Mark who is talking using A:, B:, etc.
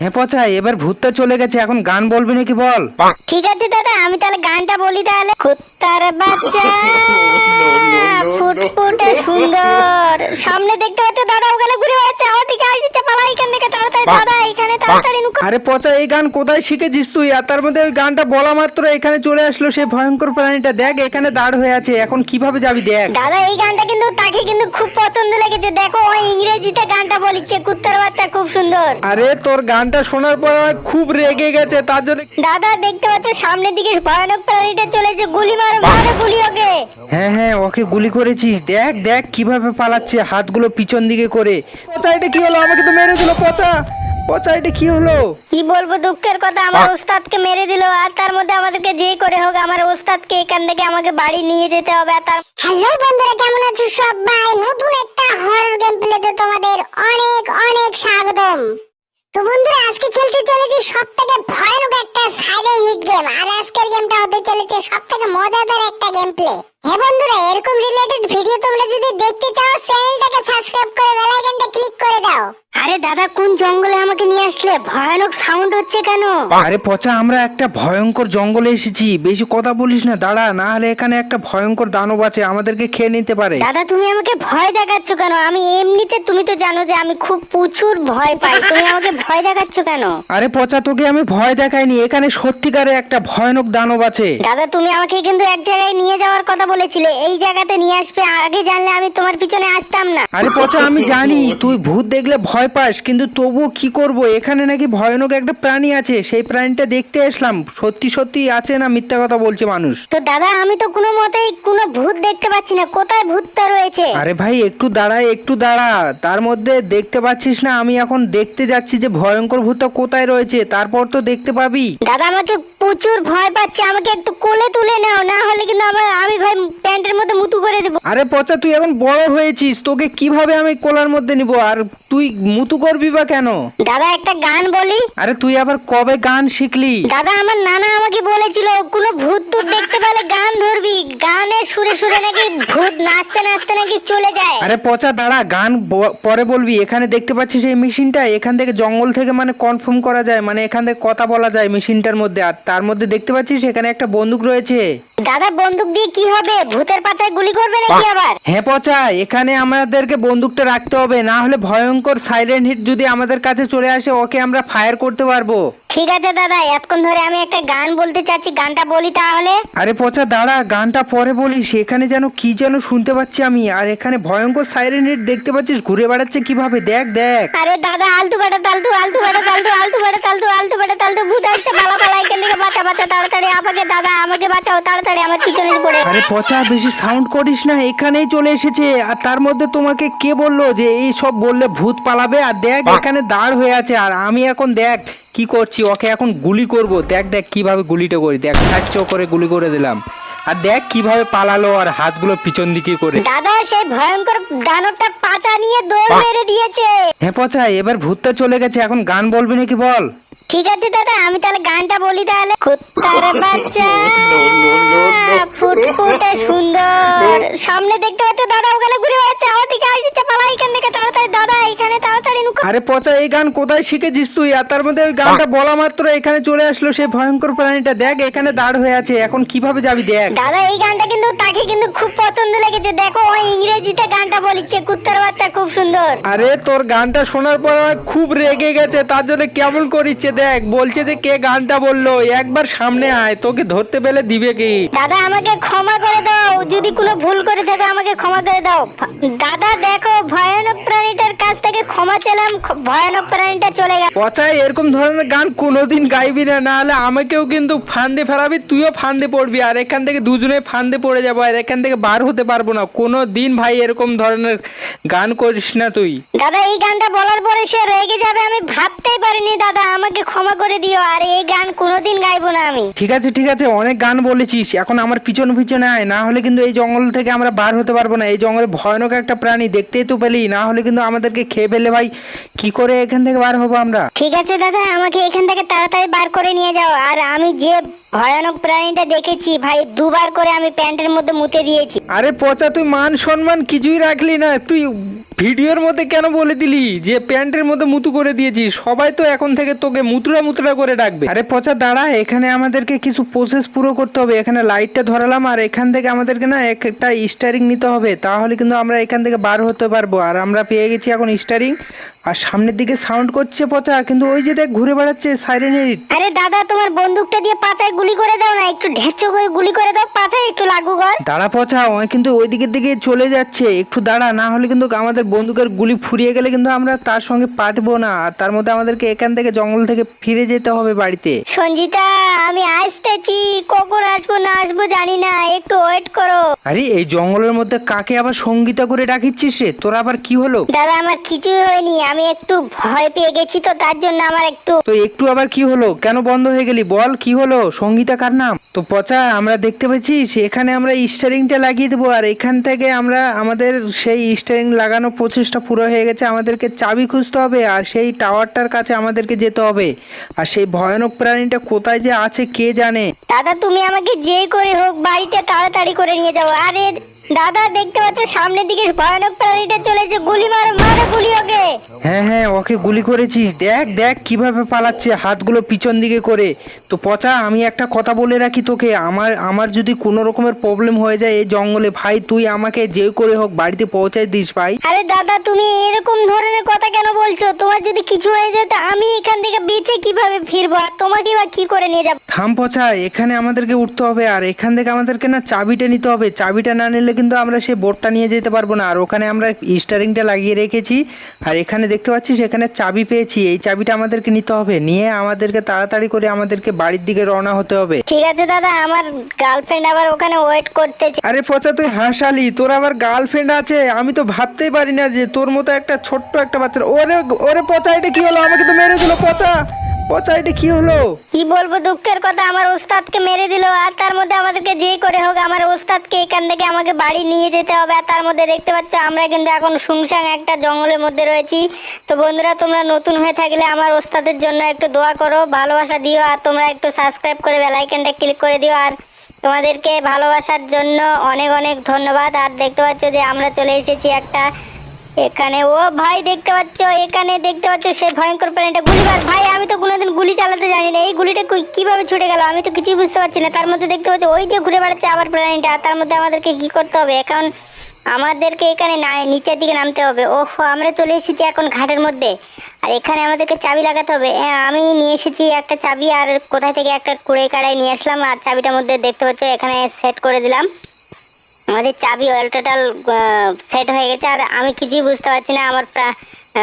A: হ্যাঁ পচা এবার ভূতটা চলে গেছে এখন গান বলবি নাকি বল?
B: ঠিক আছে দাদা আমি তাহলে গানটা বলি তাহলে। কুত্তার বাচ্চা ফুটফুটে সুন্দর। সামনে দেখতে পাচ্ছ দাদা ওখানে ঘুরে বেড়াচ্ছে আমার দিকে আসছে পালা এখান থেকে তাড়াতাড়ি দাদা এখানে তাড়াতাড়ি নুকা।
A: আরে পচা এই গান কোথায় শিখেছিস তুই? আর তার মধ্যে ওই গানটা বলা মাত্র এখানে চলে আসলো সেই ভয়ঙ্কর প্রাণীটা। দেখ এখানে দাঁড় হয়ে আছে এখন কীভাবে যাবি দেখ।
B: দাদা এই গানটা কিন্তু তাকে কিন্তু খুব পছন্দ লেগেছে। দেখো ওই ইংরেজিতে গানটা বলিচ্ছে কুত্তার বাচ্চা খুব সুন্দর।
A: আরে তোর গানটা শোনার পর আমার খুব রেগে গেছে তার জন্য
B: দাদা দেখতে পাচ্ছ সামনের দিকে ভয়ানক প্রাণীটা চলেছে গুলি মারো মারো গুলি ওকে।
A: হ্যাঁ হ্যাঁ ওকে গুলি করেছিস দেখ দেখ কীভাবে পালাচ্ছে হাতগুলো পিছন দিকে করে। পচা এটা কি হলো? আমাকে তো মেরে দিল পচা। পচা এটা কি হলো?
B: কি বলব দুঃখের কথা আমার ওস্তাদকে মেরে দিল আর তার মধ্যে আমাদেরকে যে করে হোক আমার ওস্তাদকে এখান থেকে আমাকে বাড়ি নিয়ে যেতে হবে আর তার
C: হ্যালো বন্ধুরা কেমন আছো সবাই? নতুন একটা হরর গেম প্লেতে তোমাদের অনেক অনেক স্বাগতম। তো বন্ধুরা সব থেকে ভয়ানক একটা সাইলেন্ট হিট গেম আর আজকের গেমটা হতে চলেছে সব থেকে মজাদার একটা গেম প্লে হে বন্ধুরা, এরকম রিলেটেড ভিডিও তোমরা যদি দেখতে চাও চ্যানেলটাকে সাবস্ক্রাইব করে বেল আইকনটা ক্লিক করে দাও।
B: আরে দাদা, কোন জঙ্গলে আমাকে নিয়ে আসলে ভয়ানক সাউন্ড হচ্ছে কেন?
A: আরে পচা আমরা একটা ভয়ঙ্কর জঙ্গলে এসেছি। বেশি কথা বলিস না দাঁড়া না হলে এখানে একটা ভয়ঙ্কর দানব আছে আমাদেরকে খেয়ে নিতে পারে।
B: দাদা তুমি আমাকে ভয় দেখাচ্ছ কেন? আমি এমনিতে তুমি তো জানো যে আমি খুব প্রচুর ভয় পাই। তুমি আমাকে ভয় দেখাচ্ছ কেন?
A: আরে পচা তোকে আমি ভয় দেখাইনি। এখানে সত্যিকারে একটা ভয়ানক দানব আছে।
B: দাদা তুমি আমাকে কিন্তু এক জায়গায় নিয়ে যাওয়ার কথা বলেছিলে। এই জায়গাতে নিয়ে আসবে আগে জানলে আমি তোমার পিছনে আসতাম না।
A: আরে পচা আমি জানি তুই ভূত দেখলে ভয় পাস কিন্তু তবুও কি করব? এখানে নাকি ভয়ানক একটা প্রাণী আছে সেই প্রাণীটা দেখতে আসলাম। সত্যি সত্যি আছে না মিথ্যা কথা বলছে মানুষ?
B: তো দাদা আমি তো কোনো মতেই কোনো ভূত দেখতে পাচ্ছি না। কোথায় ভূতটা রয়েছে?
A: আরে ভাই একটু দাঁড়া একটু দাঁড়া। তার মধ্যে দেখতে পাচ্ছিস না আমি এখন দেখতে যাচ্ছি যে ভয়ঙ্কর ভূতটা কোথায় রয়েছে তারপর তো দেখতে পাবি।
B: দাদা আমাকে প্রচুর ভয় পাচ্ছে আমাকে একটু কোলে তুলে নাও না হলে কিন্তু আমার আমি ভাই প্যান্টের মধ্যে মুতু করে দেবো।
A: আরে পচা তুই এখন বড় হয়েছিস তোকে কীভাবে আমি কোলার মধ্যে নিব আর তুই মুতু করবি বা কেন?
B: দাদা একটা গান বলি।
A: আরে তুই আবার কবে গান শিখলি?
B: দাদা আমার নানা আমাকে বলেছিল কোনো ভূত টুত দেখতে পেলে গান ধরবি গানের সুরে সুরে নাকি ভূত নাচতে নাচতে নাকি চলে যায়।
A: আরে পচা দাঁড়া গান ব- পরে বলবি এখানে দেখতে পাচ্ছিস এই মেশিনটা এখান থেকে জঙ্গল থেকে মানে কনফার্ম করা যায় মানে এখান থেকে কথা বলা যায় মেশিনটার মধ্যে আর তার মধ্যে দেখতে পাচ্ছিস এখানে একটা বন্দুক রয়েছে।
B: দাদা বন্দুক দিয়ে কি হবে? ভূতের পাচায় গুলি করবে নাকি আবার?
A: হ্যাঁ পচা এখানে আমাদেরকে বন্দুকটা রাখতে হবে না হলে ভয়ঙ্কর সাইলেন্ট হিট যদি আমাদের কাছে চলে আসে ওকে আমরা ফায়ার করতে পারব।
B: ঠিক আছে দাদা এতক্ষণ ধরে আমি একটা গান বলতে চাচ্ছি গানটা বলি তাহলে।
A: আরে পচা দাঁড়া গানটা পরে বলিস সেখানে যেন কি যেন শুনতে পাচ্ছি আমি আর এখানে ভয়ঙ্কর সাইরেন হিট দেখতে পাচ্ছিস ঘুরে বেড়াচ্ছে কীভাবে দেখ দেখ।
B: আরে দাদা আলতু বেটা তালতু আলতু বেটা তালতু ভূত আসছে পালা পালা এখান থেকে বাঁচা বাঁচা তাড়াতাড়ি আমাকে দাদা আমাকে বাঁচাও তাড়াতাড়ি আমার পিছনে পড়ে।
A: আরে পচা বেশি সাউন্ড করিস না এখানেই চলে এসেছে। আর তার মধ্যে তোমাকে কে বলল যে এই সব বললে ভূত পালাবে? আর দেখ এখানে দাঁড় হয়ে আছে আর আমি এখন দেখ কি করছি ওকে এখন গুলি করব। দেখ দেখ কীভাবে গুলিটা করি দেখ সাহায্য করে গুলি করে দিলাম। আর দেখ কীভাবে পালালো আর হাতগুলো পিছন দিকে করে।
B: দাদা সেই ভয়ঙ্কর দানবটা পাচা নিয়ে দৌড় মেরে দিয়েছে।
A: হ্যাঁ পচা এবার ভূতটা চলে গেছে এখন গান বলবি নাকি বল?
B: ঠিক আছে দাদা আমি তাহলে গানটা বলি তাহলে। কুত্তার বাচ্চা ফুটফুটে সুন্দর। সামনে দেখতে পাচ্ছ দাদা ওখানে ঘুরে বেড়াচ্ছে আমার দিকে আসছে পালা এখান থেকে তাড়াতাড়ি। দাদা এখানে তাড়াতাড়ি নুকো।
A: আরে পচা এই গান কোথায় শিখেছিস তুই? আর তার মধ্যে ওই গানটা বলা মাত্র এখানে চলে আসলো সেই ভয়ঙ্কর প্রাণীটা। দেখ এখানে দাঁড় হয়ে আছে। এখন কীভাবে যাবি দেখ।
B: দাদা এই গানটা কিন্তু তাকে কিন্তু খুব পছন্দ লেগেছে। দেখো ওই ইংরেজিতে গানটা বলিচ্ছে কুত্তার বাচ্চা খুব সুন্দর।
A: আরে তোর গানটা শোনার পর খুব রেগে গেছে তার জন্য কেমন করিচ্ছে দেখ বলছে যে কে গানটা বলল একবার সামনে আয় তোকে ধরতে পেলে দিবে কি?
B: দাদা আমাকে ক্ষমা করে দাও যদি কোনো ভুল করে থাকে আমাকে ক্ষমা করে দাও। দাদা দেখো ভয়ানক প্রাণীটার কাছ থেকে ক্ষমা চাইলাম ভয়ানক প্রাণীটা চলে গেল।
A: পচায় এরকম ধরনের গান কোনোদিন গাইবি না না হলে আমাকেও কিন্তু ফান্দে ফেরাবি তুইও ফান্দে পড়বি আর এখান থেকে দুজনে ফান্দে পড়ে যাব আর এখান থেকে বার হতে পারব না। কোনো দিন ভাই এরকম ধরনের গান করিস না তুই।
B: দাদা এই গানটা বলার পরে সে রেগে যাবে আমি ভাবতেই পারিনি দাদা আমাকে ক্ষমা করে দিও আর এই গান কোনোদিন গাইবো না আমি।
A: ঠিক আছে ঠিক আছে অনেক গান বলেছিস। এখন আমার পিছন পিছনে আয় না হলে কিন্তু এই জঙ্গল থেকে আমরা বার হতে পারব না। এই জঙ্গলে ভয়ানক একটা প্রাণী দেখতেই তো পেলি। না হলে কিন্তু আমাদেরকে খেয়ে ফেলে ভাই। কি করে এখান থেকে বার হব আমরা?
B: ঠিক আছে দাদা আমাকে এখান থেকে তাড়াতাড়ি বার করে নিয়ে যাও। আর আমি যে ভয়ানক প্রাণীটা দেখেছি ভাই দুবার করে আমি প্যান্টের মধ্যে মুতে দিয়েছি।
A: আরে পচা তুই মান সম্মান কিছুই রাখলি না। তুই ভিডিওর মধ্যে কেন বলে দিলি? যে প্যান্টের মধ্যে মুতু করে দিয়েছিস সবাই তো এখন থেকে তোকে মুতুরা মুতুরা করে ডাকবে। আরে পচা, দাঁড়া। এখানে আমাদেরকে কিছু প্রসেস পুরো করতে হবে। এখানে লাইটটা ধরালাম, আর এখান থেকে আমাদেরকে না একটা স্টারিং নিতে হবে। তাহলে কিন্তু আমরা এখান থেকে বার হতে পারব। আর আমরা পেয়ে গেছি এখন স্টারিং আর সামনের দিকে সাউন্ড করছে পচা কিন্তু ওই যে দেখ ঘুরে বেড়াচ্ছে সাইরেন হিট
B: আরে দাদা তোমার বন্দুকটা দিয়ে পাচায় গুলি করে দাও না একটু ঢেঁচো করে গুলি করে দাও পাচায় একটু লাগু কর।
A: দাঁড়া পচা ও কিন্তু ওই দিকের দিকে চলে যাচ্ছে একটু দাঁড়া না হলে কিন্তু আমাদের বন্দুকের গুলি ফুরিয়ে গেলে কিন্তু আমরা তার সঙ্গে পাঠবো না আর তার মধ্যে আমাদেরকে এখান থেকে জঙ্গল থেকে ফিরে যেতে হবে বাড়িতে।
B: সঞ্জিতা আমি আসতেছি। কখন আসব না আসব জানি না একটু ওয়েট করো।
A: আরে এই জঙ্গলের মধ্যে কাকে আবার সঙ্গীতা করে ডাকিচ্ছিস রে? তোর আবার কি হলো?
B: দাদা আমার কিছুই হয়নি। আমি একটু ভয় পেয়ে গেছি তো তার জন্য আমার একটু
A: তো একটু আবার কি হলো? কেন বন্ধ হয়ে গেলি? বল কি হলো? সঙ্গীতা কার নাম? তো পচা, আমরা দেখতে পাচ্ছিস এখানে আমরা স্টারিংটা লাগিয়ে দেবো, আর এখান থেকে আমরা, আমাদের সেই স্টারিং লাগানো প্রচেষ্টা পুরো হয়ে গেছে, আমাদেরকে চাবি খুঁজতে হবে, আর সেই টাওয়ারটার কাছে আমাদেরকে যেতে হবে। আর সেই ভয়ানক প্রাণীটা কোথায় যে আছে, কে জানে?
B: দাদা, তুমি আমাকে যেই করে হোক বাড়িতে তাড়াতাড়ি করে নিয়ে যাও। আরে দাদা দেখতে পাচ্ছ সামনের দিকে ভয়ানক প্রাণীটা চলেছে গুলি মারো মারো গুলি ওকে।
A: হ্যাঁ হ্যাঁ ওকে গুলি করেছিস দেখ দেখ কীভাবে পালাচ্ছে হাতগুলো পিছন দিকে করে। তো পচা আমি একটা কথা বলে রাখি তোকে আমার আমার যদি কোনো রকমের প্রবলেম হয়ে যায় এই জঙ্গলে ভাই তুই আমাকে যে করে হোক বাড়িতে পৌঁছাই দিস ভাই।
B: আরে দাদা তুমি এরকম ধরনের কথা কেন বলছো? তোমার যদি কিছু হয়ে যায় তো আমি এখান থেকে বেঁচে কীভাবে ফিরবো? আর তোমাকে বা কি করে নিয়ে যাব?
A: থাম পচা এখানে আমাদেরকে উঠতে হবে আর এখান থেকে আমাদেরকে না চাবিটা নিতে হবে। চাবিটা না নিলে কিন্তু আমরা সেই বোর্ডটা নিয়ে যেতে পারব না। আর ওখানে আমরা স্টারিংটা লাগিয়ে রেখেছি। আর এখানে দেখতে পাচ্ছি এখানে চাবি পেয়েছি। এই চাবিটা আমাদেরকে নিতে হবে। নিয়ে আমাদেরকে তাড়াতাড়ি করে আমাদেরকে বাড়ির দিকে রওনা হতে হবে।
B: ঠিক আছে দাদা আমার গার্লফ্রেন্ড আবার ওখানে ওয়েট করতেছে।
A: আরে পচা তুই হাসালি তোর আবার গার্লফ্রেন্ড আছে? আমি তো ভাবতেই পারি না যে তোর মতো একটা ছোট্ট একটা বাচ্চা ওরে ওরে পচা এটা কি হলো? আমাকে তো মেরে দিল পচা। পচা এটা কি হলো?
B: কি বলব, দুঃখের কথা, আমার ওস্তাদকে মেরে দিল, আর তার মধ্যে আমাদেরকে যেই করে হোক, আমার ওস্তাদকে এখান থেকে আমাকে বাড়ি নিয়ে যেতে হবে, আর তার মধ্যে দেখতে পাচ্ছ, আমরা কিন্তু এখন শুনশাং একটা জঙ্গলের মধ্যে রয়েছি। তো বন্ধুরা, তোমরা নতুন হয়ে থাকলে আমার ওস্তাদের জন্য একটু দোয়া করো, ভালোবাসা দিও, আর তোমরা একটু সাবস্ক্রাইব করে বেলাইকনটা ক্লিক করে দিও, আর তোমাদেরকে ভালোবাসার জন্য অনেক অনেক ধন্যবাদ। আর দেখতে পাচ্ছ যে আমরা চলে এসেছি একটা এখানে ও ভাই দেখতে পাচ্ছ, এখানে দেখতে পাচ্ছ সেই ভয়ঙ্কর প্রাণীটা গুলি মার। ভাই, আমি তো কোনোদিন গুলি চালাতে জানি না, এই গুলিটা কীভাবে ছুটে গেল আমি তো কিছুই বুঝতে পারছি না। তার মধ্যে দেখতে পাচ্ছ, ওই যে ঘুরে বেড়াচ্ছে আবার প্রাণীটা তার মধ্যে আমাদেরকে কি করতে হবে? এখন আমাদেরকে এখানে না, নিচের দিকে নামতে হবে। ওহ, আমরা চলে এসেছি এখন ঘাটের মধ্যে। আর এখানে আমাদেরকে চাবি লাগাতে হবে। হ্যাঁ আমি নিয়ে এসেছি একটা চাবি, আর কোথায় থেকে একটা কুড়ে কাড়াই নিয়ে আসলাম, আর চাবিটার মধ্যে দেখতে পাচ্ছ, এখানে সেট করে দিলাম। আমাদের চাবি অল টোটাল সেট হয়ে গেছে আর আমি কিছুই বুঝতে পারছি না। আমার প্রা-